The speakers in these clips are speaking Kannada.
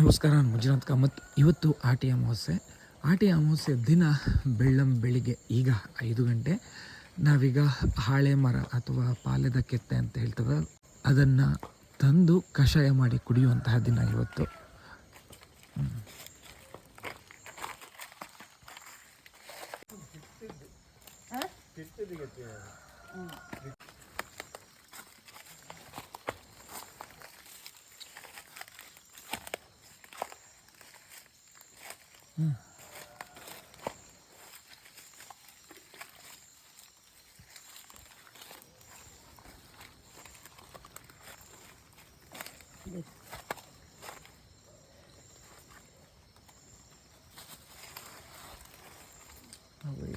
ನಮಸ್ಕಾರ, ನಾನು ಮಂಜುನಾಥ್ ಕಾಮತ್. ಇವತ್ತು ಆಟಿ ಅಮಾವಾಸ್ಯೆ. ಆಟಿ ಅಮಾವಾಸ್ಯೆ ದಿನ ಬೆಳ್ಳಂ ಬೆಳಿಗ್ಗೆ, ಈಗ ಐದು ಗಂಟೆ. ನಾವೀಗ ಹಾಳೆ ಮರ ಅಥವಾ ಪಾಲೆದ ಕೆತ್ತೆ ಅಂತ ಹೇಳ್ತದೆ, ಅದನ್ನು ತಂದು ಕಷಾಯ ಮಾಡಿ ಕುಡಿಯುವಂತಹ ದಿನ ಇವತ್ತು. Wait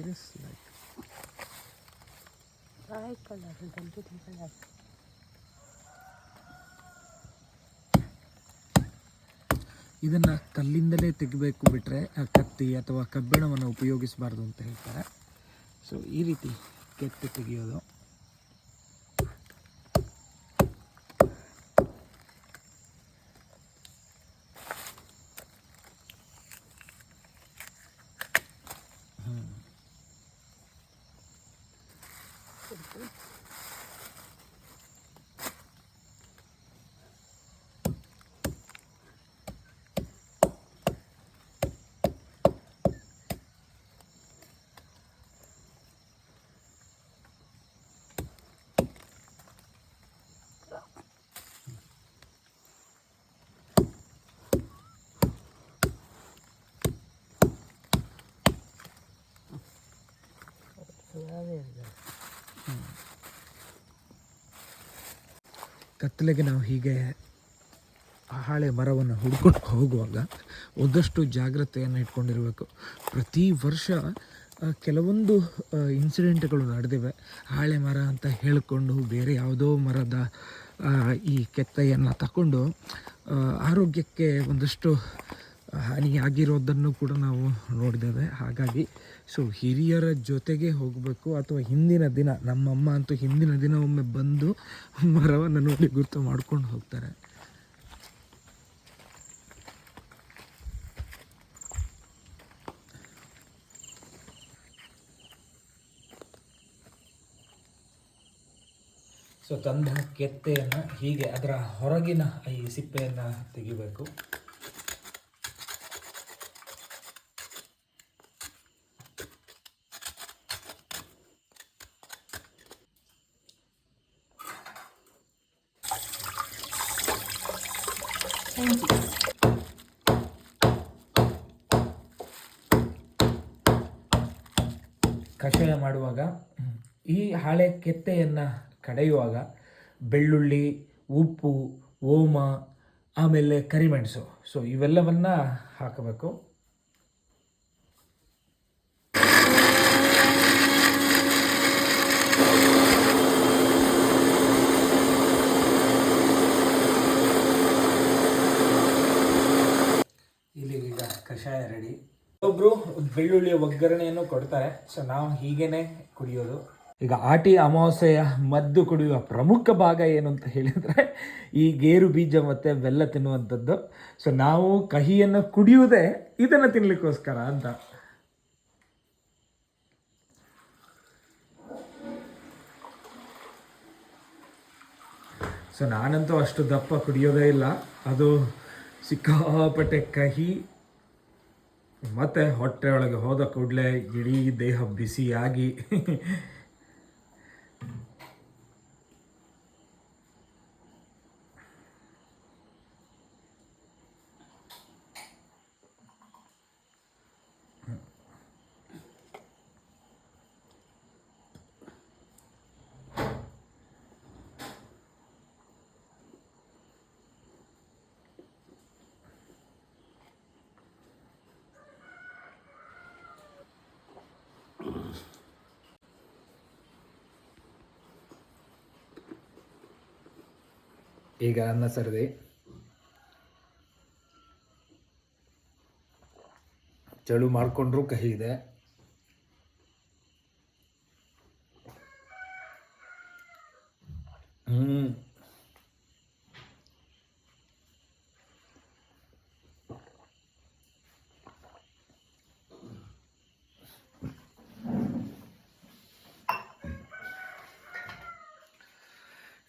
a sec. I color, don't you think I have? ಇದನ್ನು ಕಲ್ಲಿಂದಲೇ ತೆಗಿಬೇಕು ಬಿಟ್ಟರೆ ಕತ್ತಿ ಅಥವಾ ಕಬ್ಬಿಣವನ್ನು ಉಪಯೋಗಿಸಬಾರ್ದು ಅಂತ ಹೇಳ್ತಾರೆ. ಸೊ ಈ ರೀತಿ ಕೆತ್ತಿ ತೆಗೆಯೋದು. ಕತ್ತಲೆಗೆ ನಾವು ಹೀಗೆ ಹಾಳೆ ಮರವನ್ನು ಹುಡ್ಕೊಂಡು ಹೋಗುವಾಗ ಒಂದಷ್ಟು ಜಾಗ್ರತೆಯನ್ನು ಇಟ್ಕೊಂಡಿರಬೇಕು. ಪ್ರತಿ ವರ್ಷ ಕೆಲವೊಂದು ಇನ್ಸಿಡೆಂಟ್ಗಳು ನಡೆದಿವೆ. ಹಾಳೆ ಮರ ಅಂತ ಹೇಳಿಕೊಂಡು ಬೇರೆ ಯಾವುದೋ ಮರದ ಈ ಕೆತ್ತೆಯನ್ನು ತಗೊಂಡು ಆರೋಗ್ಯಕ್ಕೆ ಒಂದಷ್ಟು ಹಾನಿಯಾಗಿರೋದನ್ನು ಕೂಡ ನಾವು ನೋಡಿದ್ದೇವೆ. ಹಾಗಾಗಿ ಸೊ ಹಿರಿಯರ ಜೊತೆಗೆ ಹೋಗಬೇಕು ಅಥವಾ ಹಿಂದಿನ ದಿನ, ನಮ್ಮಮ್ಮ ಅಂತೂ ಹಿಂದಿನ ದಿನ ಒಮ್ಮೆ ಬಂದು ಮರವನ್ನು ನೋಡಿ ಗುರುತು ಮಾಡ್ಕೊಂಡು ಹೋಗ್ತಾರೆ. ಸೊ ತಂದ ಕೆತ್ತೆಯನ್ನು ಹೀಗೆ ಅದರ ಹೊರಗಿನ ಈ ಸಿಪ್ಪೆಯನ್ನು ತೆಗಿಬೇಕು. ಕಷಾಯ ಮಾಡುವಾಗ ಈ ಹಾಳೆ ಕೆತ್ತೆಯನ್ನು ಕಡೆಯುವಾಗ ಬೆಳ್ಳುಳ್ಳಿ ಉಪ್ಪು ಓಮ ಆಮೇಲೆ ಕರಿಮೆಣಸು. ಸೊ ಇವೆಲ್ಲವನ್ನು ಹಾಕಬೇಕು ಇಲ್ಲಿ ಈಗ ಕಷಾಯ ರೆಡಿ. ಒಬ್ಬರು ಬೆಳ್ಳುಳ್ಳಿ ಒಗ್ಗರಣೆಯನ್ನು ಕೊಡ್ತಾರೆ. ಸೊ ನಾವು ಹೀಗೇನೆ ಕುಡಿಯೋದು. ಈಗ ಆಟಿ ಅಮಾವಾಸ್ಯೆಯ ಮದ್ದು ಕುಡಿಯುವ ಪ್ರಮುಖ ಭಾಗ ಏನು ಅಂತ ಹೇಳಿದ್ರೆ ಈ ಗೇರು ಬೀಜ ಮತ್ತೆ ಬೆಲ್ಲ ತಿನ್ನುವಂಥದ್ದು. ಸೊ ನಾವು ಕಹಿಯನ್ನು ಕುಡಿಯುವುದೇ ಇದನ್ನು ತಿನ್ನಲಿಕ್ಕೋಸ್ಕರ ಅಂತ. ಸೊ ನಾನಂತೂ ಅಷ್ಟು ದಪ್ಪ ಕುಡಿಯೋದೇ ಇಲ್ಲ. ಅದು ಸಿಕ್ಕಾಪಟ್ಟೆ ಕಹಿ ಮತ್ತೆ ಹೊಟ್ಟೆ ಒಳಗೆ ಹೋದ ಕೂಡಲೇ ಇಡೀ ದೇಹ ಬಿಸಿಯಾಗಿ. ಈಗ ಅನ್ನ ಸರದಿ. ಚಳು ಮಾಡಿಕೊಂಡ್ರೂ ಕಹಿ ಇದೆ.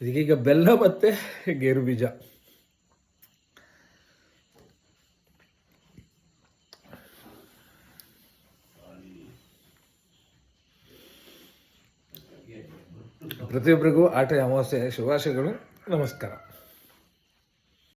ಇದಕ್ಕೀಗ ಬೆಲ್ಲ ಮತ್ತು ಗೇರು ಬೀಜ. ಪ್ರತಿಯೊಬ್ಬರಿಗೂ ಆಟ ಅಮಾವಾಸ್ಯೆ ಶುಭಾಶಯಗಳು. ನಮಸ್ಕಾರ.